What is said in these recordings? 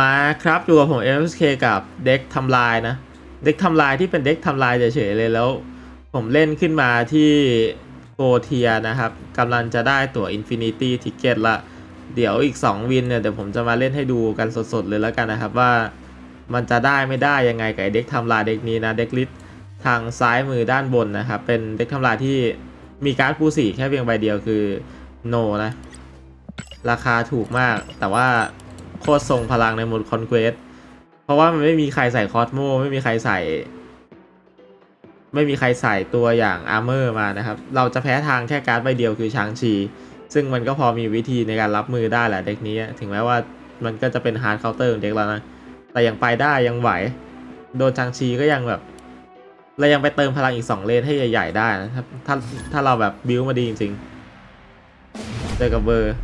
มาครับอยู่กับผม MSK กับเด็กทำลายนะ เด็กทำลายที่เป็นเด็กทำลายเฉยๆเลยแล้ว ผมเล่นขึ้นมาที่โกเทียนะครับกำลังจะได้ตั๋ว Infinity Ticket ละ เดี๋ยวอีก 2 วินเนี่ย เดี๋ยวผมจะมาเล่นให้ดูกันสดๆ เลยแล้วกันนะครับว่ามันจะได้ไม่ได้ยังไงกับเด็กทำลายเด็กนี้นะ เด็กลิสทางซ้ายมือด้านบนนะครับ เป็นเด็กทำลายที่มีการ์ดปูสีแค่เพียงใบเดียวคือโนนะ ราคาถูกมากแต่ว่า โคตรทรงพลังในโหมดคอนเควสเพราะว่ามันไม่มีใครใส่คอสโมไม่มีใครใส่ ไม่มีใครใส่ตัวอย่างอาร์เมอร์มานะครับ เราจะแพ้ทางแค่การ์ดใบเดียวคือช้างชี ซึ่งมันก็พอมีวิธีในการรับมือได้แหละเด็กนี้ ถึงแม้ว่ามันก็จะเป็นฮาร์ดเคาน์เตอร์ของเด็กแล้วนะ แต่ยังไปได้ยังไหว โดนช้างชีก็ยังแบบเรายังไปเติมพลังอีก 2 เลนให้ใหญ่ ๆ ได้นะถ้าถ้าถ้าเราแบบบิวมาดีจริงๆเจอกับเบอร์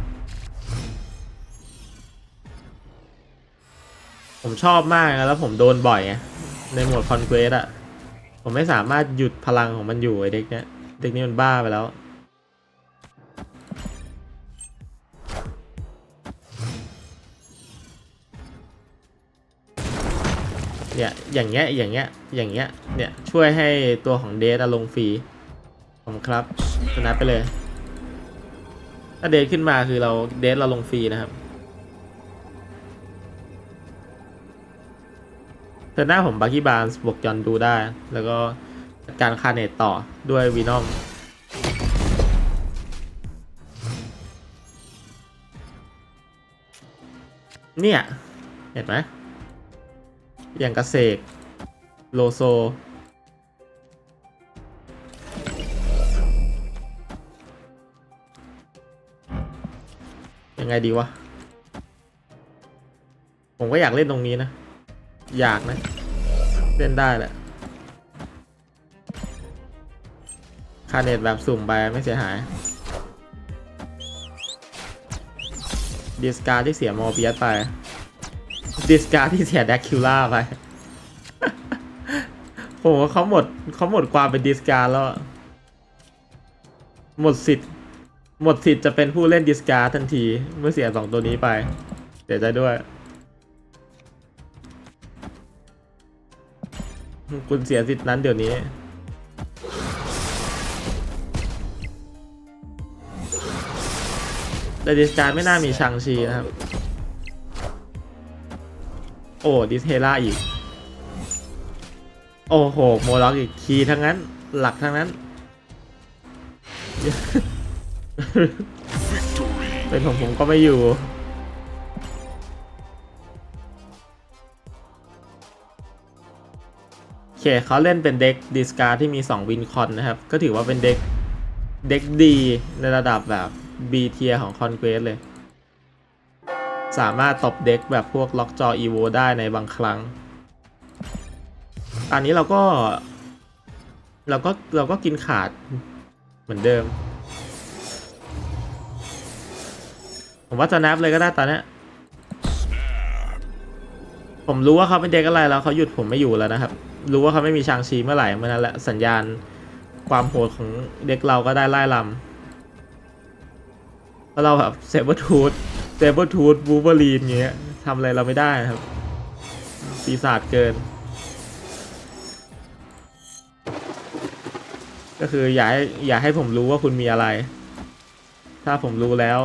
ผมชอบมากนะแล้วผมโดนบ่อยไงในโหมดคอนเควสอะผมไม่สามารถหยุดพลังของมันอยู่ไอเด็กเนี้ยเด็กนี้มันบ้าไปแล้ว เนี่ย อย่างเงี้ย อย่างเงี้ย อย่างเงี้ย เนี่ย ช่วยให้ตัวของเดทลงฟรี ผมครับชนะไปเลย ถ้าเดทขึ้นมาคือเราเดทเราลงฟรีนะครับ เธอหน้าผมบักกี้บาร์นบวกยอนดูได้ แล้วก็จการคาเนตต่อด้วยวีนอมเนี่ย เห็นไหมอย่างกระเสกโลโซ ยังไงดีวะ ผมก็อยากเล่นตรงนี้นะ อยากนะเล่นได้แหละคาเนตแบบสุ่มไปไม่เสียหายดิสการที่เสียมอร์เบียสไปดิสการที่เสียแดกคิล่าไปผมว่าเขาหมดเขาหมดความเป็นดิสการแล้ว หมดสิทธิ์ หมดสิทธิ์จะเป็นผู้เล่นดิสการทันที เมื่อเสียสองตัวนี้ไป เสียใจด้วย คุณเสียสิทธิ์นั้นเดี๋ยวนี้ แต่ดิสการไม่น่ามีชังชีนะครับ โอ้ดิสเทล่าอีก โอ้โห โมล็อกอีกคีทั้งนั้น หลักทั้งนั้น เป็นผมผมก็ไม่อยู่ เคเขาเล่นเป็นเด็กดิสการ์ที่มี 2 วินคอนนะครับ ก็ถือว่าเป็นเด็กเด็กดีในระดับแบบ B เทียของคอนเควสเลย สามารถตบเด็กแบบพวกล็อกจอ EVO ได้ในบางครั้ง อันนี้เราก็ เราก็ เราก็กินขาดเหมือนเดิม ผมว่าจะนับเลยก็ได้ตอนนี้ผมรู้ว่าเขาเป็นเด็กอะไรแล้วเขาหยุดผมไม่อยู่แล้วนะครับ รู้ว่าเขาไม่มีชางชีเมื่อไหร่เมื่อนั้นแหละสัญญาณความโหดของเด็กเราก็ได้ไล่ลำเพราะเราแบบเซเบอร์ทูธเซเบอร์ทูธบูเบอรีนเงี้ยทำอะไรเราไม่ได้ครับ ปีศาจเกิน ก็คืออย่าให้อย่าให้ผมรู้ว่าคุณมีอะไร ถ้าผมรู้แล้ว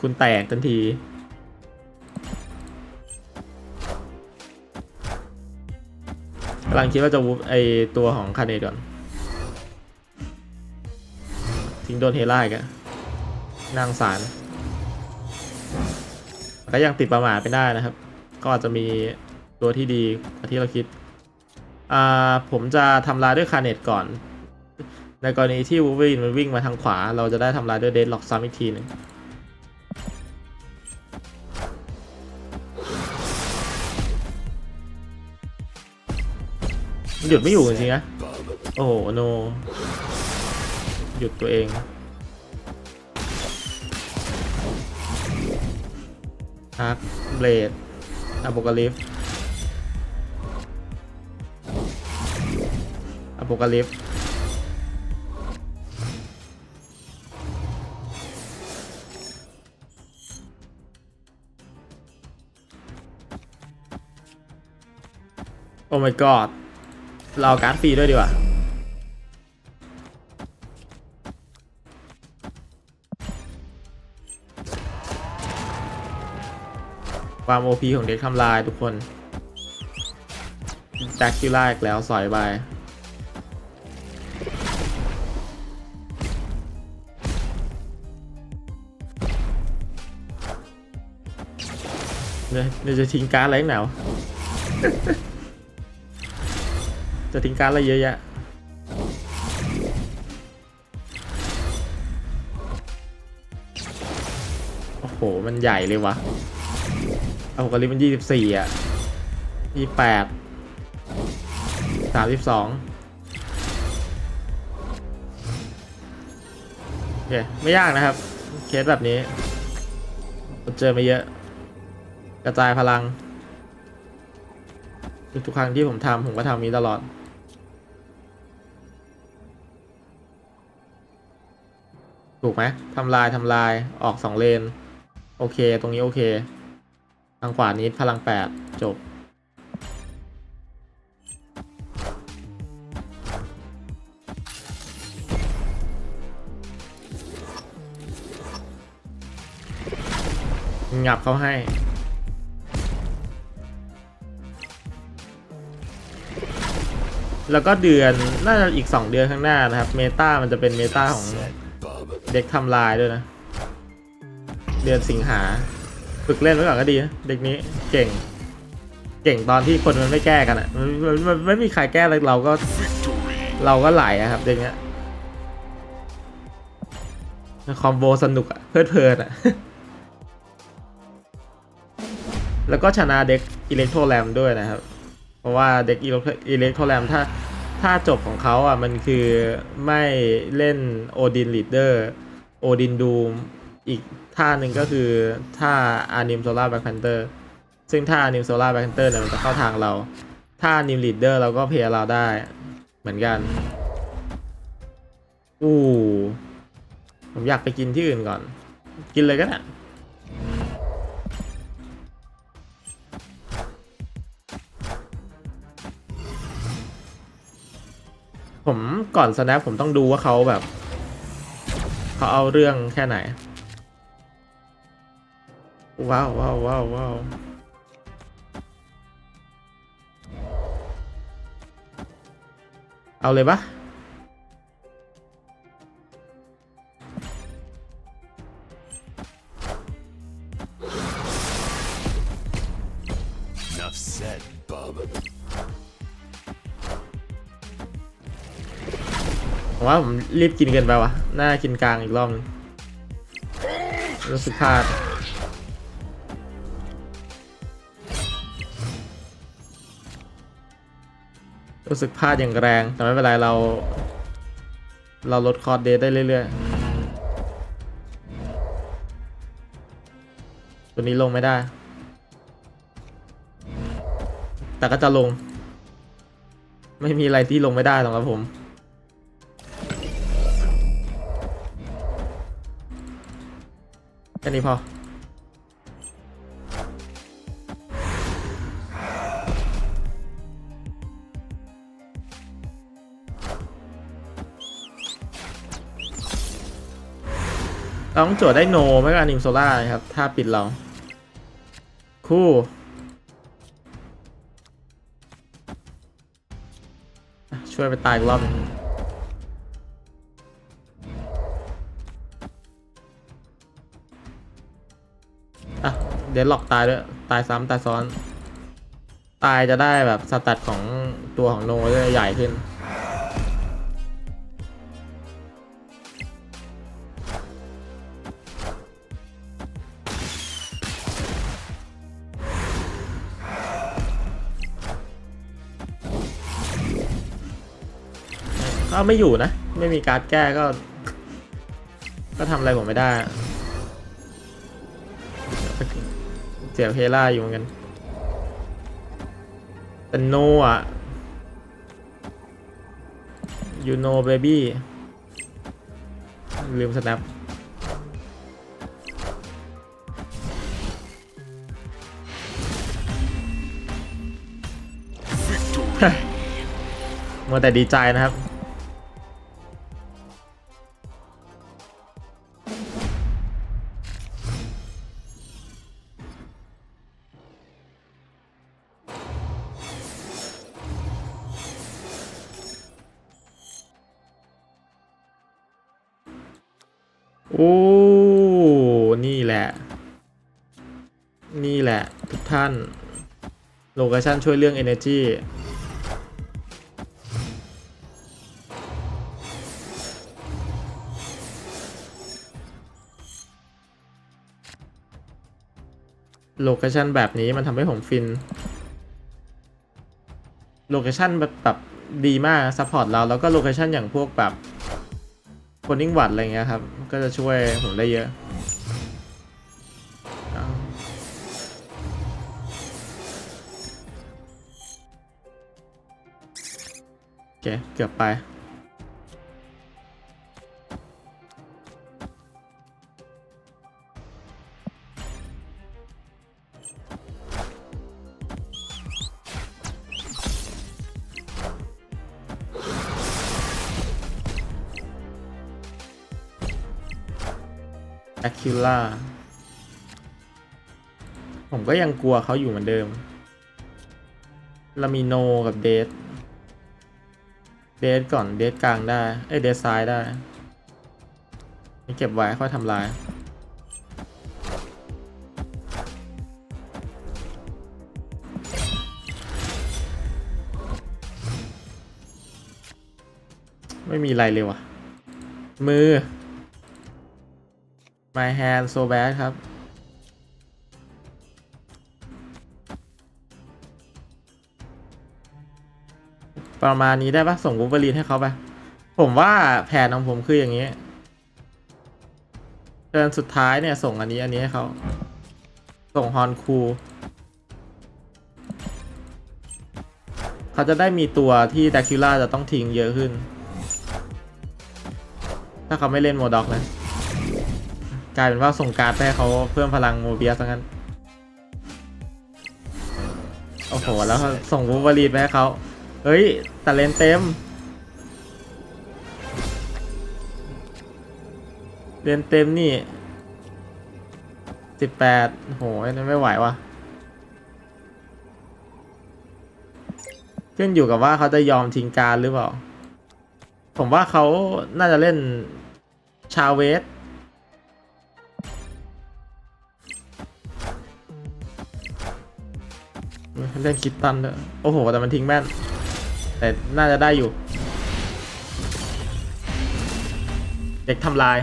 คุณแตกทันที กำลังคิดว่าจะวูฟไอตัวของคาเนตก่อน ทิ้งโดนเฮล่าอีกอะนางสาร ก็ยังติดประมาทไปได้นะครับ ก็อาจจะมีตัวที่ดีกว่าที่เราคิด อ่า ผมจะทำลายด้วยคาเนตก่อน ในกรณีที่วูฟวินมันวิ่งมาทางขวา เราจะได้ทำลายด้วยเดดล็อกซ้ำอีกทีหนึ่ง หยุดไม่อยู่จริงๆนะ โอ้โหโน หยุดตัวเอง ฮัก เบลดอะโปกาลิฟอะโปกาลิฟโอ้ my god เราเอาการ์ดฟรีด้วยดีกว่าความ OP ของเด็กทำลายทุกคนแจ็คคิล่าอีกแล้วสอยไปเนี่ยเดี๋ยวจะทิ้งการ์ดอะไรหนาว จะทิ้งการอะไรเยอะแยะโอ้โห มันใหญ่เลยวะเอากริมันยี่สิบสี่อะยี่แปดสามสิบสองโอเค ไม่ยากนะครับ เคสแบบนี้เจอมาเยอะ กระจายพลัง ทุกครั้งที่ผมทำผมก็ทำนี้ตลอด ถูกไหมทำลายทำลายออกสองเลน โอเค ตรงนี้โอเค ทางขวานี้พลังแปดจบ งับเขาให้แล้วก็เดือนน่าจะอีก 2 เดือนข้างหน้านะครับ เมตามันจะเป็นเมตาของ เด็กทำลายด้วยนะ เดือนสิงหา ฝึกเล่นไว้ก่อนก็ดีนะ เด็กนี้เก่ง เก่งตอนที่คนมันไม่แก้กันอะ่ะมันมันไม่มีใครแก้เลยเราก็ เราก็ไหลอะครับเด็กเนี้ยคอมโบสนุกอะเพลิดเพลินอะแล้วก็ชนะเด็กอิเล็กโทรแรมด้วยนะครับ เพราะว่าเด็กอิเล็กโทรแรมถ้า ถ้าจบของเขาอะมันคือไม่เล่นโอดินลีดเดอร์โอดินดูมอีกท่าหนึ่งก็คือท่าอานิมโซล่าแบ็คแพนเตอร์ซึ่งท่าอานิมโซล่าแบ็คแพนเตอร์เนี่ยมันจะเข้าทางเราถ้าอานิมลีดเดอร์เราก็เพย์เราได้เหมือนกันอู้ผมอยากไปกินที่อื่นก่อน กินเลยก็ได้ ก่อน snap ผมต้องดูว่าเขาแบบเขาเอาเรื่องแค่ไหน ว้าวว้าวว้าวว้าวเอาเลยปะ ว่าผมรีบกินเกินไปวะน่ากินกลางอีกรอบนึงรู้สึกพลาดรู้สึกพลาดอย่างแรง แต่ไม่เป็นไรเรา เราลดคอร์ดเดได้เรื่อยๆ ตัวนี้ลงไม่ได้ แต่ก็จะลง ไม่มีอะไรที่ลงไม่ได้สำหรับผม แค่นี้พอ เราต้องโจทย์ได้โนไม่ก็อนิมโซล่านะครับ ถ้าปิดเรา คู่ช่วยไปตายอีกรอบนึง เดนล็อกตายด้วยตายซ้ำตายซ้อน ตายจะได้แบบสแตัดของตัวของโนจะใหญ่ขึ้นก็ไม่อยู่นะ ไม่มีการ์ดแก้ก็ ก็ทำอะไรผมไม่ได้ เสียเพล่าอยู่เหมือนกันแต่โนอะ you know baby ลืม snap Victory. มัวแต่ดีใจนะครับ แหละทุกท่าน โลเคชั่นช่วยเรื่อง Energy โลเคชันแบบนี้มันทำให้ผมฟิน โลเคชันแบบแบบดีมากซัพพอร์ตเรา แล้วก็โลเคชันอย่างพวกแบบโคนิ่งวัดอะไรเงี้ยครับ ก็จะช่วยผมได้เยอะ เคเกือบไป a q u l a ผมก็ยังกลัวเขาอยู่เหมือนเดิม ลามิโนกับเดท เดทก่อนเดทกลางได้เอ้เดทซ้ายได้นี่เก็บไว้ค่อยทำลายไม่มีอะไรเลยว่ะ มือ My hand so bad ครับ ประมาณนี้ได้ปะส่งวูเ e อรีนให้เขาไป ผมว่าแผนของผมคืออย่างนี้เดินสุดท้ายเนี่ย ส่งอันนี้อันนี้ให้เขาส่งฮอนคูเขาจะได้มีตัวที่แดคิล่าจะต้องทิ้งเยอะขึ้น ถ้าเขาไม่เล่นโมด็อกนะกลายเป็นว่าส่งการ์ดไปให้เขาเพิ่มพลังโมเบียสงั้น โอ้โห แล้วส่งวูบารีนไปให้เขา เฮ้ยแต่เลนเต็ม เลนเต็มนี่สิบแปดโหอันนี้ไม่ไหววะขึ้นอยู่กับว่าเขาจะยอมทิ้งการหรือเปล่า ผมว่าเขาน่าจะเล่นชาเวสเล่นคิดตันด้วยโอ้โห แต่มันทิ้งแม่น แต่น่าจะได้อยู่ เด็กทำลาย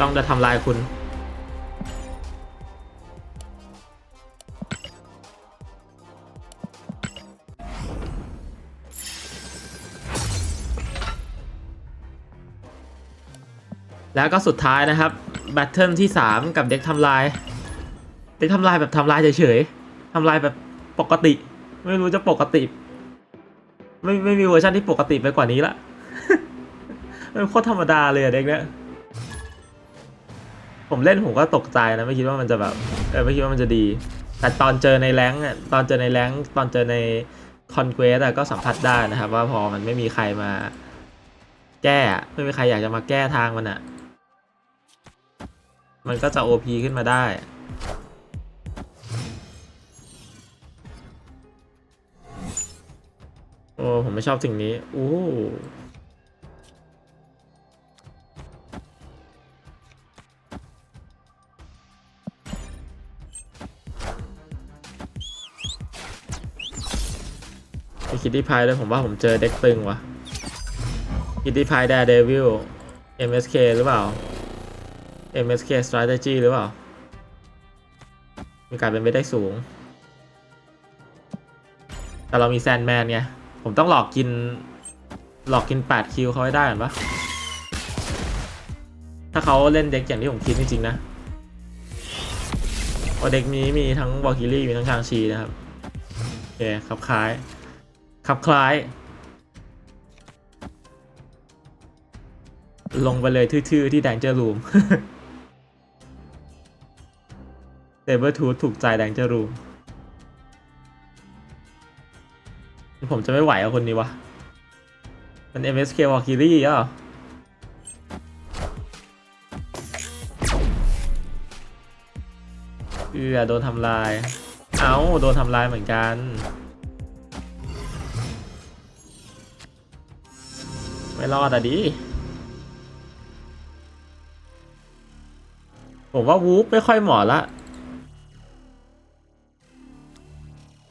ต้องจะทำลายคุณ แล้วก็สุดท้ายนะครับ แบทเทิลที่ 3 กับเด็กทำลาย เด็กทำลายแบบทำลายเฉยๆทำลายแบบปกติ ไม่รู้จะปกติ ไม่ไม่มีเวอร์ชันที่ปกติไปกว่านี้ละมันโคตรธรรมดาเลยอะเด็กเนี้ยผมเล่นผมก็ตกใจนะไม่คิดว่ามันจะแบบเออไม่คิดว่ามันจะดี แต่ตอนเจอในแรงค์อะตอนเจอในแรงค์ตอนเจอในคอนเควสอะก็สัมผัสได้นะครับ ว่าพอมันไม่มีใครมา แก้อะไม่มีใครอยากจะมาแก้ทางมันอะมันก็จะ OP ขึ้นมาได้ โอ้ผมไม่ชอบสิ่งนี้อู้คิดที่พายด้วยผมว่าผมเจอเด็กตึงวะคิดที่พายแดเดวิล MSK หรือเปล่า MSK strategy หรือเปล่า มีการเป็นไปได้สูง แต่เรามีแซนแมนไง ผมต้องหลอกกิน หลอกกิน 8 คิวเขาให้ได้ก่อนปะถ้าเขาเล่นเด็กอย่างที่ผมคิดจริงๆนะเพราะเด็กนี้มีทั้งวอลคิลี่มีทั้งชางชีนะครับโอเคขับคล้ายขับคล้าย ลงไปเลยทื่อๆที่แดงเจอรูมเซเบอร์ทูถูกใจแดงเจอรูม ผมจะไม่ไหวกับคนนี้วะ มัน MSK w a l k y r i e อะเอือโดนทำลาย เอ้าโดนทำลายเหมือนกัน ไม่รอดอะดิ ผมว่าวูฟไม่ค่อยเหมาะละ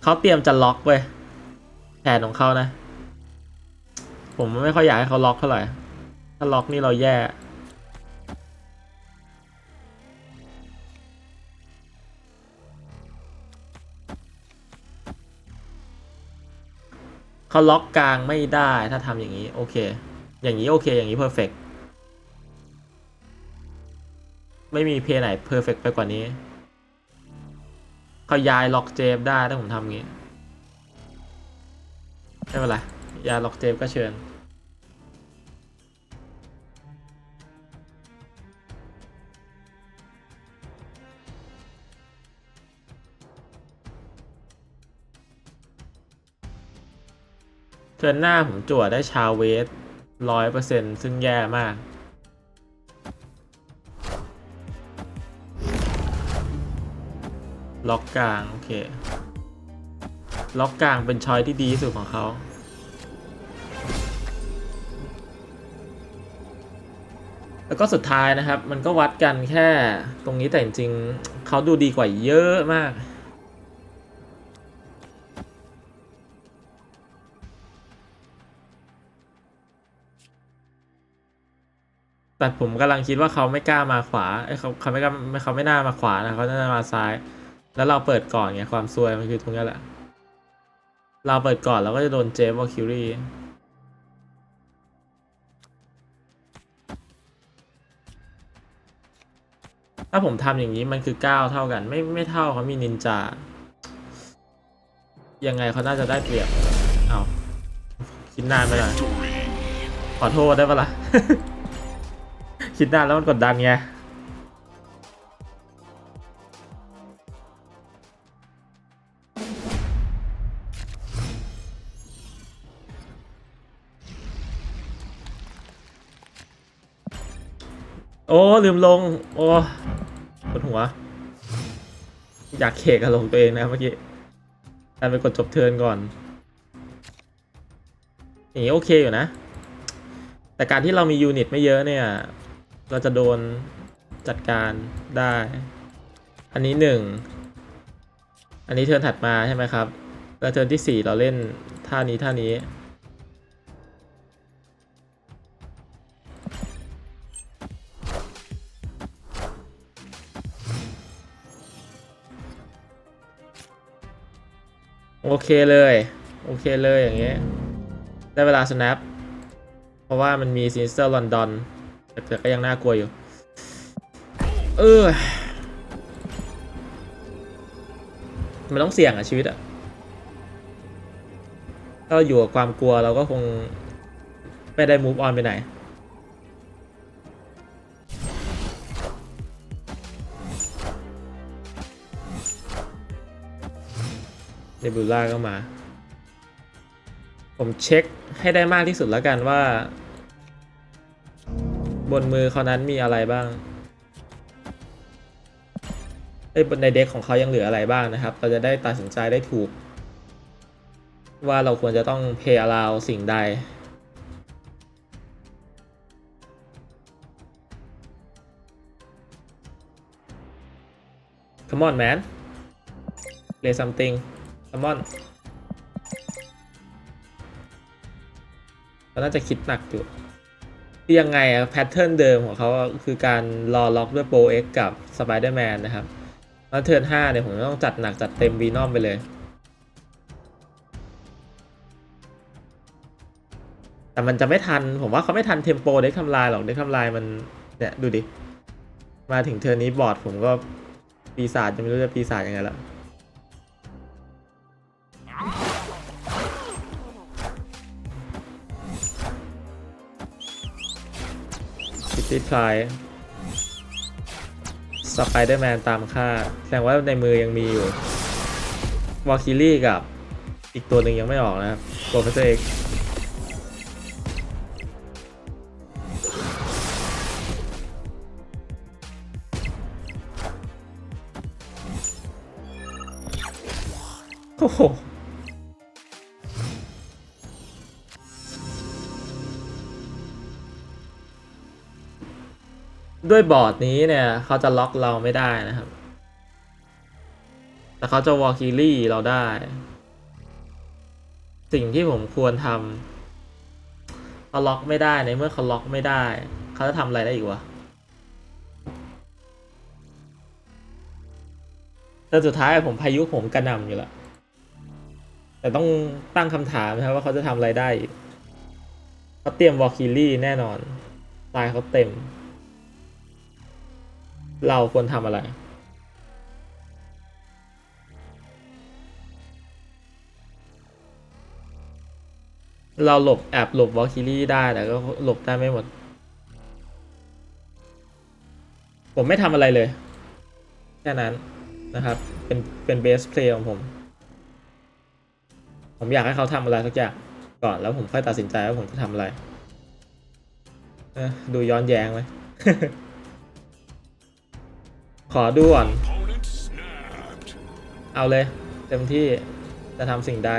เขาเตรียมจะล็อกเว้ย แผนของเขานะ ผมไม่ค่อยอยากให้เขาล็อกเท่าไหร่ ถ้าล็อกนี่เราแย่เขาล็อกกลางไม่ได้ถ้าทำอย่างนี้ โอเค อย่างนี้โอเค อย่างนี้เพอร์เฟกไม่มีเพย์ไหนเพอร์เฟกไปกว่านี้เขาย้ายล็อกเจฟได้ถ้าผมทำอ ย่างนี้ไม่เป็นไรย้าล็อกเจฟก็เชิญ เทิร์นหน้าผมจั่วได้ชาวเวสร้อยเปอร์เซ็นซึ่งแย่มาก ล็อกกลาง โอเค ล็อกกลางเป็นชอยที่ดีที่สุดของเขาแล้วก็สุดท้ายนะครับ มันก็วัดกันแค่ตรงนี้แต่จริงๆเขาดูดีกว่าเยอะมาก แต่ผมกำลังคิดว่าเขาไม่กล้ามาขวาเอ้เขาเขาไม่กล้าเขาไม่น่ามาขวานะเขาน่าจะมาซ้าย แล้วเราเปิดก่อนไงความซวยมันคือตรงนี้แหละ เราเปิดก่อนเราก็จะโดนเจฟวอลคิวรี่ถ้าผมทำอย่างนี้มันคือ 9 เท่ากัน ไม่ไม่เท่าเขามีนินจา ยังไงเขาน่าจะได้เปรียบ เอาคิดนานไปหน่อยขอโทษได้ปะล่ะ คิดนานแล้วมันกดดันไง อ้ลืมลง โอ้ปวดหัว อยากเคกอารมณ์ตัวเองนะเมื่อกี้แต่ไปกดจบเทิร์นก่อน อย่างนี้โอเคอยู่นะ แต่การที่เรามียูนิตไม่เยอะเนี่ย เราจะโดนจัดการได้ อันนี้หนึ่ง อันนี้เทิร์นถัดมาใช่ไหมครับ แล้วเทิร์นที่สี่เราเล่นท่านี้ท่านี้ โอเคเลย โอเคเลยอย่างเงี้ย ได้เวลา snap เพราะว่ามันมีซินสเตอร์ลอนดอนแต่ก็ยังน่ากลัวอยู่ เออ มันต้องเสี่ยงอะชีวิตอะถ้าอยู่กับความกลัวเราก็คง ไม่ได้ move on ไปไหน เนบูล่าก็มา ผมเช็คให้ได้มากที่สุดแล้วกันว่า บนมือเขานั้นมีอะไรบ้างไอ้ยบนในเด็กของเขายังเหลืออะไรบ้างนะครับ เราจะได้ตัดสินใจได้ถูก ว่าเราควรจะต้องเพย์ allow สิ่งใด Come on man play something Come on เขาน่าจะคิดหนักอยู่คือยังไงอะแพทเทิร์นเดิมของเขาคือการรอล็อกด้วยโปรเอ็กกับสไปเดอร์แมนนะครับแล้วเทิร์นห้าเนี่ยผมต้องจัดหนักจัดเต็มวีนอมไปเลย แต่มันจะไม่ทัน ผมว่าเขาไม่ทันเทมโปเด็กทำลายหรอกเด็กทำลายมันเนี่ยดูดิ มาถึงเทิร์นนี้บอร์ดผมก็ปีศาจจะไม่รู้จะปีศาจยังไงละ ตี้พลายสไปเดอร์แมนตามค่า แสดงว่าในมือยังมีอยู่วอลคิลี่กับอีกตัวหนึ่งยังไม่ออกนะครับ Professor X โอ้โห ด้วยบอร์ดนี้เนี่ยเขาจะล็อกเราไม่ได้นะครับ แต่เขาจะวอลคิลี่เราได้ สิ่งที่ผมควรทำเขาล็อกไม่ได้ในเมื่อเขาล็อกไม่ได้ เขาจะทำอะไรได้อีกวะแต่สุดท้ายผมพายุผมกระนำอยู่ล้วแต่ต้องตั้งคำถามนะครับว่าเขาจะทำอะไรได้อีกเขาเตรียมวอลคิลี่แน่นอนตายเขาเต็ม เราควรทำอะไร เราหลบแอบหลบวอลคิลี่ได้แต่ก็หลบได้ไม่หมด ผมไม่ทำอะไรเลย แค่นั้นนะครับ เป็นเป็นเบสเพลย์ของผม ผมอยากให้เขาทำอะไรสักอย่างก่อนแล้วผมค่อยตัดสินใจว่าผมจะทำอะไร ดูย้อนแย้งไหม ขอด่วน เอาเลย เต็มที่จะทำสิ่งใด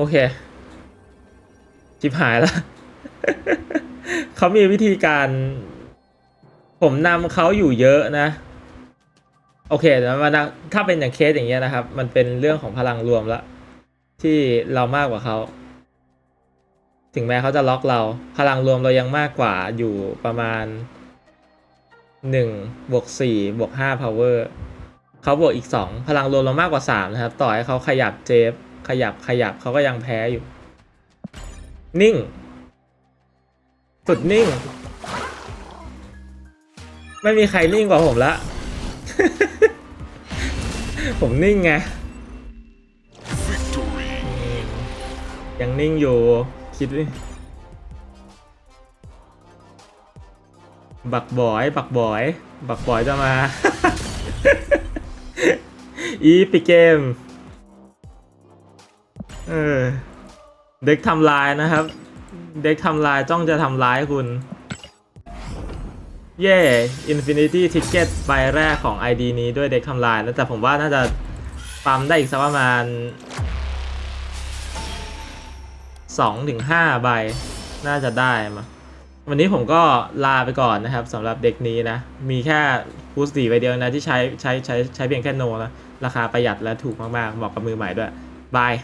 โอเคจิบหายแล้วเขามีวิธีการ ผมนำเขาอยู่เยอะนะ โอเคเดี๋ยวมานถ้าเป็นอย่างเคสอย่างเงี้ยนะครับ มันเป็นเรื่องของพลังรวมละที่เรามากกว่าเขาถึงแม้เขาจะล็อกเรา พลังรวมเรายังมากกว่าอยู่ประมาณหนึ่งบวกสี่บวกห้า power เขาบวกอีกสองพลังรวมเรามากกว่าสามนะครับ ต่อให้เขาขยับเจฟ ขยับขยับเขาก็ยังแพ้อยู่ นิ่ง สุดนิ่ง ไม่มีใครนิ่งกว่าผมละ ผมนิ่งไง Victory. ยังนิ่งอยู่ คิดดิบักบอย บักบอย บักบอยจะมา อีปิเกม เออ เด็กทำลายนะครับ เด็กทำลายจ้องจะทำร้ายคุณ เย่ Infinity Ticket ใบแรกของ ID นี้ด้วยเด็กทำลายนะแต่ผมว่าน่าจะปั๊มได้อีกสักประมาณ2ถึง5ใบ น่าจะได้มาวันนี้ผมก็ลาไปก่อนนะครับสำหรับเด็กนี้นะ มีแค่ฟูสตีใบเดียวนะที่ใช้ใช้ใช้ใช้เพียงแค่โนนะราคาประหยัดและถูกมากๆเหมาะกับมือใหม่ด้วยบาย